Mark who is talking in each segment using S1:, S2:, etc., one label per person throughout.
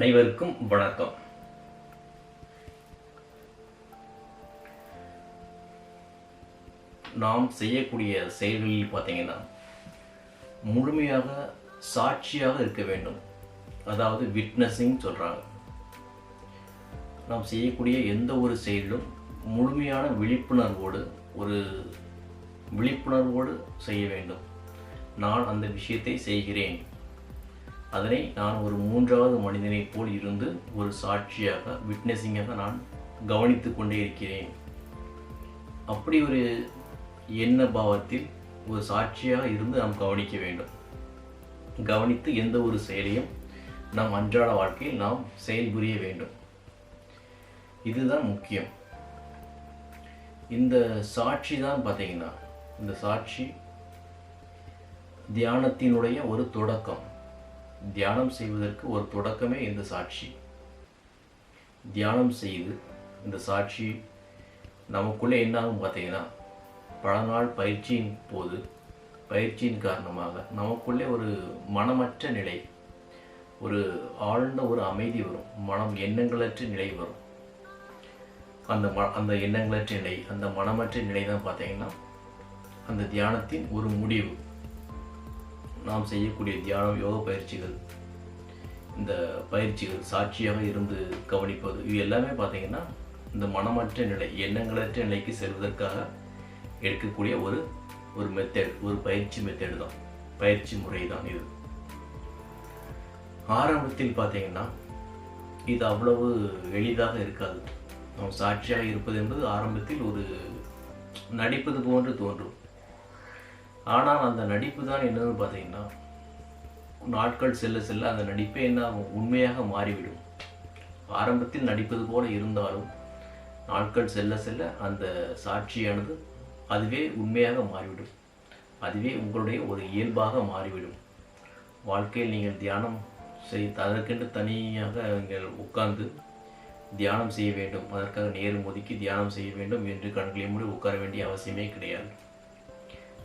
S1: அனைவருக்கும் வணக்கம். நாம் செய்யக்கூடிய செயல்களில் பார்த்தீங்கன்னா முழுமையாக சாட்சியாக இருக்க வேண்டும். அதாவது விட்னஸிங் சொல்கிறாங்க நாம் செய்யக்கூடிய எந்த ஒரு செயலிலும் முழுமையான விழிப்புணர்வோடு ஒரு விழிப்புணர்வோடு செய்ய வேண்டும். நான் அந்த விஷயத்தை செய்கிறேன். அதனை நான் ஒரு மூன்றாவது மனிதனைப் போல் இருந்து ஒரு சாட்சியாக விட்னஸிங்காக நான் கவனித்து கொண்டே இருக்கிறேன். அப்படி ஒரு எண்ண பாவத்தில் ஒரு சாட்சியாக இருந்து நாம் கவனிக்க வேண்டும். கவனித்து எந்த ஒரு செயலையும் நாம் அன்றாட வாழ்க்கையில் நாம் செயல்புரிய வேண்டும். இதுதான் முக்கியம். இந்த சாட்சி தான் பார்த்தீங்கன்னா இந்த சாட்சி தியானத்தினுடைய ஒரு தொடக்கம். தியானம் செய்வதற்கு ஒரு தொடக்கமே இந்த சாட்சி. தியானம் செய்து இந்த சாட்சி நமக்குள்ளே என்னாகும் பார்த்தீங்கன்னா பல நாள் பயிற்சியின் போது பயிற்சியின் காரணமாக நமக்குள்ளே ஒரு மனமற்ற நிலை ஒரு ஆழ்ந்த ஒரு அமைதி வரும். மனம் எண்ணங்களற்ற நிலை வரும். அந்த ம அந்த எண்ணங்களற்ற நிலை அந்த மனமற்ற நிலை தான் பார்த்தீங்கன்னா அந்த தியானத்தின் ஒரு முடிவு. நாம் செய்யக்கூடிய தியானம் யோக பயிற்சிகள் இந்த பயிற்சிகள் சாட்சியாக இருந்து கவனிப்பது இது எல்லாமே பார்த்தீங்கன்னா இந்த மனமற்ற நிலை எண்ணங்களற்ற நிலைக்கு செல்வதற்காக எடுக்கக்கூடிய ஒரு ஒரு மெத்தட் ஒரு பயிற்சி மெத்தடு தான். பயிற்சி முறை தான் இது. ஆரம்பத்தில் பார்த்தீங்கன்னா இது அவ்வளவு எளிதாக இருக்காது. நாம் சாட்சியாக இருப்பது என்பது ஆரம்பத்தில் ஒரு நடிப்பது போன்று தோன்றும். ஆனால் அந்த நடிப்பு தான் என்னன்னு பார்த்தீங்கன்னா நாட்கள் செல்ல செல்ல அந்த நடிப்பே என்ன ஆகும்? உண்மையாக மாறிவிடும். ஆரம்பத்தில் நடிப்பது போல இருந்தாலும் நாட்கள் செல்ல செல்ல அந்த சாட்சியானது அதுவே உண்மையாக மாறிவிடும். அதுவே உங்களுடைய ஒரு இயல்பாக மாறிவிடும். வாழ்க்கையில் நீங்கள் தியானம் செய் அதற்கென்று தனியாக நீங்கள் உட்கார்ந்து தியானம் செய்ய வேண்டும். அதற்காக நேரம் ஒதுக்கி தியானம் செய்ய வேண்டும் என்று கண்களை மூடி உட்கார வேண்டிய அவசியமே கிடையாது.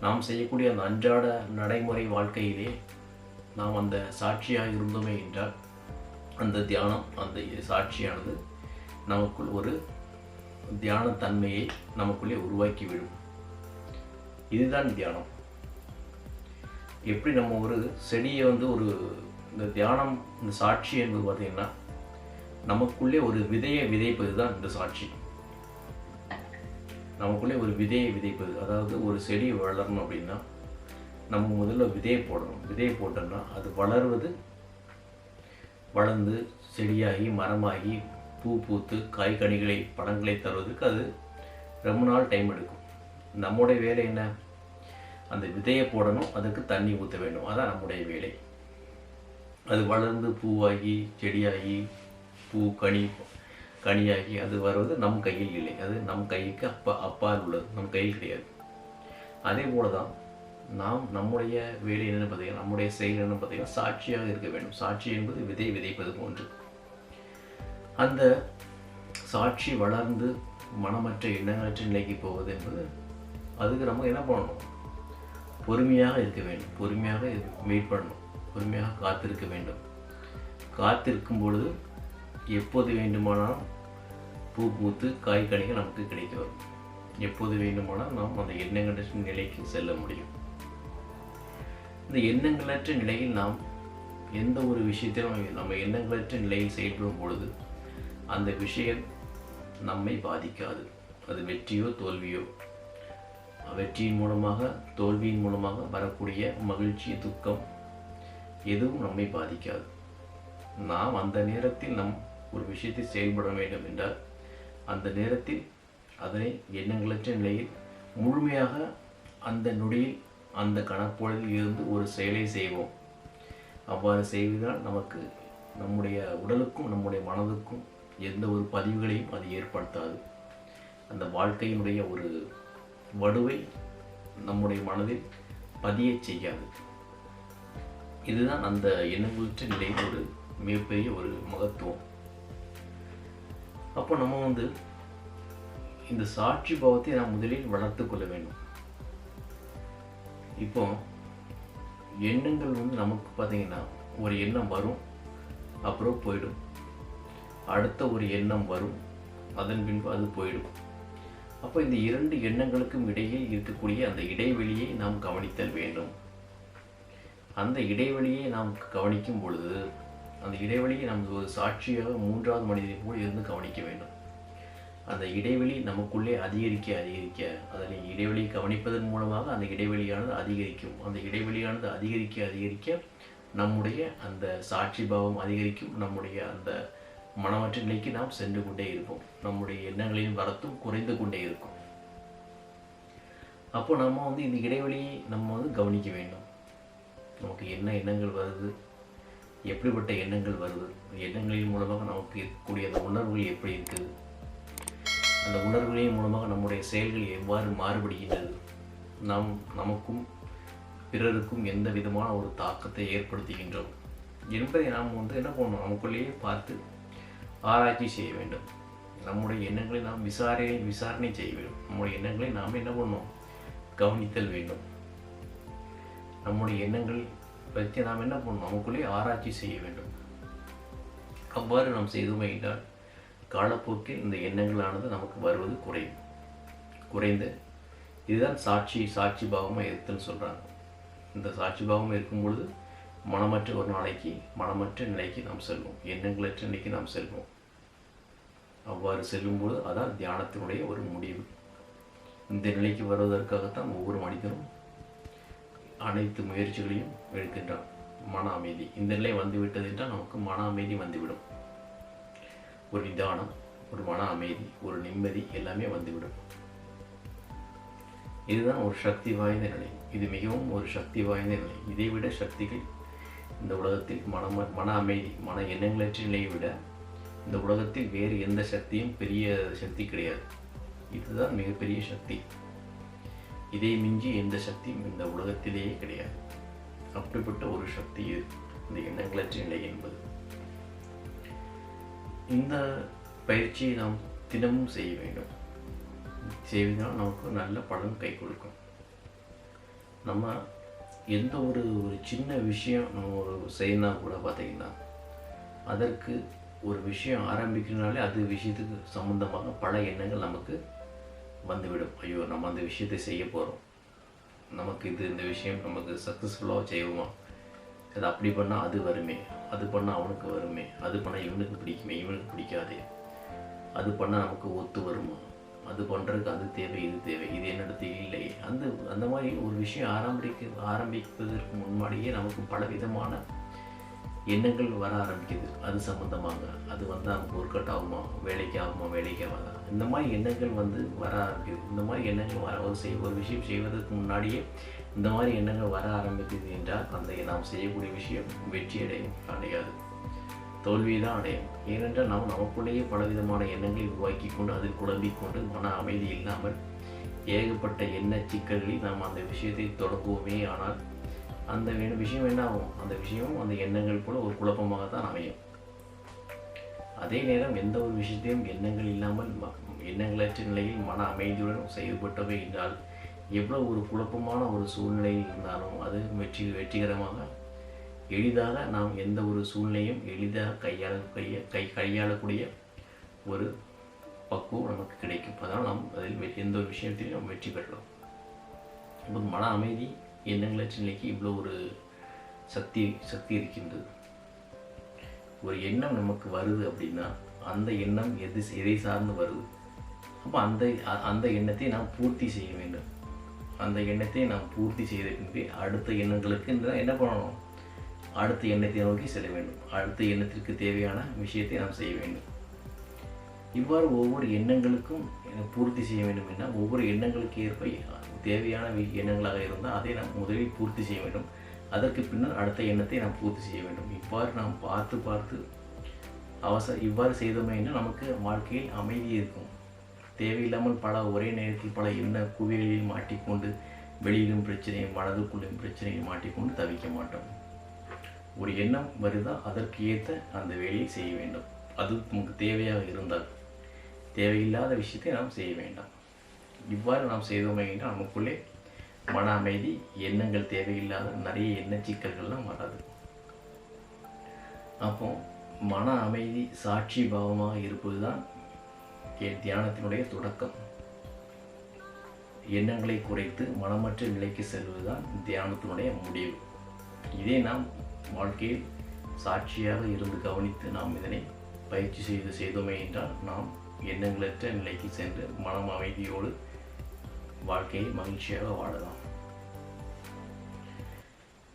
S1: நாம் செய்யக்கூடிய அந்த அன்றாட நடைமுறை வாழ்க்கையிலே நாம் அந்த சாட்சியாக இருந்தோமே என்றால் அந்த தியானம் அந்த சாட்சியானது நமக்குள் ஒரு தியான தன்மையை நமக்குள்ளே உருவாக்கிவிடும். இதுதான் தியானம். எப்படி நம்ம ஒரு செடியை வந்து ஒரு இந்த தியானம் இந்த சாட்சி என்பது பார்த்திங்கன்னா நமக்குள்ளே ஒரு விதையை விதைப்பது தான் இந்த சாட்சி. நமக்குள்ளே ஒரு விதையை விதைப்பது அதாவது ஒரு செடி வளரணும் அப்படின்னா நம்ம முதல்ல விதையை போடணும். விதையை போட்டோம்னா அது வளர்வது வளர்ந்து செடியாகி மரமாகி பூ பூத்து காய் கனிகளை பழங்களை தருவதற்கு அது ரொம்ப நாள் டைம் எடுக்கும். நம்முடைய வேலை என்ன? அந்த விதையை போடணும் அதுக்கு தண்ணி ஊற்ற வேண்டும். அதான் நம்முடைய வேலை. அது வளர்ந்து பூவாகி செடியாகி பூ கனி கனியாகி அது வருவது நம் கையில் இல்லை. அது நம் கைக்கு அப்பா அப்பால் உள்ளது. நம் கையில் கிடையாது. அதே போல தான் நாம் நம்முடைய வேலை என்னென்னு பார்த்தீங்கன்னா நம்முடைய செயல் என்னென்னு பார்த்தீங்கன்னா சாட்சியாக இருக்க வேண்டும். சாட்சி என்பது விதை விதைப்பது போன்று. அந்த சாட்சி வளர்ந்து மனமற்ற எண்ணங்களற்ற நிலைக்கு போவது என்பது அதுக்கு நம்ம என்ன பண்ணணும்? பொறுமையாக இருக்க வேண்டும். பொறுமையாக வெயிட் பண்ணணும் பொறுமையாக காத்திருக்க வேண்டும். காத்திருக்கும் பொழுது எப்போது வேண்டுமானாலும் பூ பூத்து காய்கனிகள் நமக்கு கிடைக்க வரும் எப்போது வேண்டுமானால் நாம் அந்த எண்ணங்களற்ற நிலைக்கு செல்ல முடியும். இந்த எண்ணங்களற்ற நிலையில் நாம் எந்த ஒரு விஷயத்திலும் நம்ம எண்ணங்களற்ற நிலையில் செயல்படும் பொழுது அந்த விஷயம் நம்மை பாதிக்காது. அது வெற்றியோ தோல்வியோ. வெற்றியின் மூலமாக தோல்வியின் மூலமாக வரக்கூடிய மகிழ்ச்சி துக்கம் எதுவும் நம்மை பாதிக்காது. நாம் அந்த நேரத்தில் நம் ஒரு விஷயத்தை செயல்பட வேண்டும் என்றால் அந்த நேரத்தில் அதனை எண்ணங்களற்ற நிலையில் முழுமையாக அந்த நொடியில் அந்த கணப்பொழுதில் இருந்து ஒரு செயலை செய்வோம். அவ்வாறு செய்வதால் நமக்கு நம்முடைய உடலுக்கும் நம்முடைய மனதுக்கும் எந்த ஒரு பதிவுகளையும் அது ஏற்படுத்தாது. அந்த வாழ்க்கையினுடைய ஒரு வடுவை நம்முடைய மனதில் பதியச் செய்யாது. இதுதான் அந்த எண்ணங்களற்ற நிலையில் ஒரு மிகப்பெரிய ஒரு மகத்துவம். அப்போ நம்ம வந்து இந்த சாட்சி பாவத்தை நாம் முதலில் வளர்த்து கொள்ள வேண்டும். இப்போ எண்ணங்கள் வந்து நமக்கு பார்த்தீங்கன்னா ஒரு எண்ணம் வரும் அப்புறம் போயிடும். அடுத்த ஒரு எண்ணம் வரும் அதன் பின்பு அது போயிடும். அப்போ இந்த இரண்டு எண்ணங்களுக்கும் இடையே இருக்கக்கூடிய அந்த இடைவெளியை நாம் கவனித்தல் வேண்டும். அந்த இடைவெளியை நாம் கவனிக்கும் பொழுது அந்த இடைவெளியை நாம் ஒரு சாட்சியாக மூன்றாவது மனிதனை போல் இருந்து கவனிக்க வேண்டும். அந்த இடைவெளி நமக்குள்ளே அதிகரிக்க அதிகரிக்க அதில் இடைவெளி கவனிப்பதன் மூலமாக அந்த இடைவெளியானது அதிகரிக்கும். அந்த இடைவெளியானது அதிகரிக்க அதிகரிக்க நம்முடைய அந்த சாட்சி பாவம் அதிகரிக்கும். நம்முடைய அந்த மனமற்ற நிலைக்கு நாம் சென்று கொண்டே இருப்போம். நம்முடைய எண்ணங்களின் வரத்தும் குறைந்து கொண்டே இருக்கும். அப்போ நம்ம வந்து இந்த இடைவெளியை நம்ம வந்து கவனிக்க வேண்டும். நமக்கு என்ன எண்ணங்கள் வருது? எப்படிப்பட்ட எண்ணங்கள் வருது? எண்ணங்களின் மூலமாக நமக்கு இருக்கக்கூடிய அந்த உணர்வுகள் எப்படி இருக்குது? அந்த உணர்வுகளின் மூலமாக நம்முடைய செயல்கள் எவ்வாறு மாறுபடுகின்றது? நாம் நமக்கும் பிறருக்கும் எந்த விதமான ஒரு தாக்கத்தை ஏற்படுத்துகின்றோம்? என்பதை நாம் வந்து என்ன பண்ணணும்? நமக்குள்ளேயே பார்த்து ஆராய்ச்சி செய்ய வேண்டும். நம்முடைய எண்ணங்களை நாம் விசாரணை விசாரணை செய்ய வேண்டும். நம்முடைய எண்ணங்களை நாம் என்ன பண்ணணும்? கவனித்தல் வேண்டும். நம்முடைய எண்ணங்கள் பற்றி நாம் என்ன பண்ணணும்? நமக்குள்ளே ஆராய்ச்சி செய்ய வேண்டும். அவ்வாறு நாம் செய்துமையினால் என்றால் காலப்போக்கில் இந்த எண்ணங்களானது நமக்கு வருவது குறையும். குறைந்து இதுதான் சாட்சி சாட்சி பாவமாக இருக்குன்னு சொல்கிறாங்க இந்த சாட்சி பாவம் இருக்கும் பொழுது மனமற்ற ஒரு நாளைக்கு மனமற்ற நிலைக்கு நாம் செல்வோம். எண்ணங்களற்ற நிலைக்கு நாம் செல்வோம். அவ்வாறு செல்லும்பொழுது அதான் தியானத்தினுடைய ஒரு முடிவு. இந்த நிலைக்கு வருவதற்காகத்தான் ஒவ்வொரு மனிதனும் அனைத்து முயற்சிகளையும் எடுக்கின்றான். மன அமைதி. இந்த நிலை வந்துவிட்டது என்றால் நமக்கு மன அமைதி வந்துவிடும். ஒரு நிதானம் ஒரு மன அமைதி ஒரு நிம்மதி எல்லாமே வந்துவிடும். இதுதான் ஒரு சக்தி வாய்ந்த நிலை. இது மிகவும் ஒரு சக்தி வாய்ந்த நிலை. இதை விட சக்திகள் இந்த உலகத்தில் மன மன அமைதி மன எண்ணங்களற்ற நிலையை விட இந்த உலகத்தில் வேறு எந்த சக்தியும் பெரிய சக்தி கிடையாது. இதுதான் மிகப்பெரிய சக்தி. இதை மிஞ்சி எந்த சக்தியும் இந்த உலகத்திலேயே கிடையாது. அப்படிப்பட்ட ஒரு சக்தி இந்த எண்ணங்களற்ற நிலை என்பது. இந்த பயிற்சியை நாம் தினமும் செய்ய வேண்டும். செய்வதால் நமக்கு நல்ல பலன் கை கொடுக்கும். நம்ம எந்த ஒரு ஒரு சின்ன விஷயம் நம்ம ஒரு செய்யணும் கூட பார்த்தீங்கன்னா அதற்கு ஒரு விஷயம் ஆரம்பிக்கிறனாலே அது விஷயத்துக்கு சம்மந்தமாக பல எண்ணங்கள் நமக்கு வந்துவிடும். ஐயோ நம்ம அந்த விஷயத்தை செய்ய போகிறோம் நமக்கு இது இந்த விஷயம் நமக்கு சக்ஸஸ்ஃபுல்லாக செய்வோமா? அது அப்படி பண்ணால் அது வருமே. அது பண்ணால் அவனுக்கு வருமே. அது பண்ணால் இவனுக்கு பிடிக்குமே. இவனுக்கு பிடிக்காதே. அது பண்ணால் நமக்கு ஒத்து வருமா? அது பண்ணுறதுக்கு அது தேவை இது தேவை. இது என்னிடத்து இல்லை அந்த அந்த மாதிரி ஒரு விஷயம் ஆரம்பிக்க ஆரம்பிப்பதற்கு முன்னாடியே நமக்கு பல விதமான எண்ணங்கள் வர ஆரம்பிக்குது. அது சம்மந்தமாக அது வந்து நமக்கு ஒர்க் அவுட் ஆகுமா வேலைக்கு ஆகுமா வேலைக்கு ஆகாதா இந்த மாதிரி எண்ணங்கள் வந்து வர ஆரம்பிக்குது. இந்த மாதிரி எண்ணங்கள் வர ஒரு செய் ஒரு விஷயம் செய்வதற்கு முன்னாடியே இந்த மாதிரி எண்ணங்கள் வர ஆரம்பிக்குது என்றால் அந்த நாம் செய்யக்கூடிய விஷயம் வெற்றி அடையும் அடையாது. தோல்வி தான் அடையும். ஏனென்றால் நாம் நமக்குள்ளேயே பலவிதமான எண்ணங்களை உருவாக்கி கொண்டு அதில் குழம்பிக்கொண்டு மன அமைதி இல்லாமல் ஏகப்பட்ட எண்ண சிக்கல்களில் நாம் அந்த விஷயத்தை தொடங்குவோமே ஆனால் அந்த வே- விஷயம் என்ன ஆகும் அந்த விஷயம் அந்த எண்ணங்கள் போல ஒரு குழப்பமாக தான் அமையும். அதே நேரம் எந்த ஒரு விஷயத்தையும் எண்ணங்கள் இல்லாமல் எண்ணங்களற்ற நிலையில் மன அமைதியுடன் செயல்பட்டவை என்றால் எவ்வளோ ஒரு குழப்பமான ஒரு சூழ்நிலையில் இருந்தாலும் அது வெற்றி வெற்றிகரமாக எளிதாக நாம் எந்த ஒரு சூழ்நிலையும் எளிதாக கையாள கைய கை கையாளக்கூடிய ஒரு பக்குவம் நமக்கு கிடைக்கும். அதனால் நாம் அதில் எந்த ஒரு விஷயத்திலும் நாம் வெற்றி பெறலாம். இப்போ மன அமைதி எண்ணங்களை சின்னக்கு இவ்வளோ ஒரு சக்தி சக்தி இருக்கின்றது. ஒரு எண்ணம் நமக்கு வருது அப்படின்னா அந்த எண்ணம் எது எதை சார்ந்து வருது? அப்போ அந்த அ- அந்த எண்ணத்தை நாம் பூர்த்தி செய்ய வேண்டும். அந்த எண்ணத்தை நாம் பூர்த்தி செய்த பின்பே அடுத்த எண்ணங்களுக்கு என்ன பண்ணணும்? அடுத்த எண்ணத்தை நோக்கி செல்ல வேண்டும். அடுத்த எண்ணத்திற்கு தேவையான விஷயத்தை நாம் செய்ய வேண்டும். இவ்வாறு ஒவ்வொரு எண்ணங்களுக்கும் பூர்த்தி செய்ய வேண்டும் என்றால் ஒவ்வொரு எண்ணங்களுக்கு ஏற்ப தேவையான எண்ணங்களாக இருந்தால் அதை நாம் முதலில் பூர்த்தி செய்ய வேண்டும். அதற்கு பின்னர் அடுத்த எண்ணத்தை நாம் பூர்த்தி செய்ய வேண்டும். இவ்வாறு நாம் பார்த்து பார்த்து அவசர இவ்வாறு செய்தோமே என்று நமக்கு வாழ்க்கையில் அமைதி இருக்கும். தேவையில்லாமல் பல ஒரே நேரத்தில் பல எண்ண குவியலில் மாட்டிக்கொண்டு வெளியிலும் பிரச்சனையும் மனதுக்குள்ளும் பிரச்சனையில் மாட்டிக்கொண்டு தவிக்க மாட்டோம். ஒரு எண்ணம் வருதா அதற்கு ஏற்ற அந்த வேலையை செய்ய வேண்டும். அது நமக்கு தேவையாக இருந்தால். தேவையில்லாத விஷயத்தை நாம் செய்ய வேண்டாம். இவ்வாறு நாம் செய்தோமே என்றால் நமக்குள்ளே மன அமைதி எண்ணங்கள் தேவையில்லாத நிறைய எண்ண சிக்கல்கள்லாம் வராது. அப்போ மன அமைதி சாட்சி பாவமாக இருப்பது தான் தியானத்தினுடைய தொடக்கம். எண்ணங்களை குறைத்து மனமற்ற நிலைக்கு செல்வதுதான் தியானத்தினுடைய முடிவு. இதே நாம் வாழ்க்கையில் சாட்சியாக இருந்து கவனித்து நாம் இதனை பயிற்சி செய்து செய்தோமே என்றால் நாம் எண்ணங்களற்ற நிலைக்கு சென்று மனம் அமைதியோடு வாழ்க்கையை மகிழ்ச்சியாக வாழலாம்.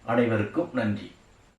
S1: அனைவருக்கும் நன்றி.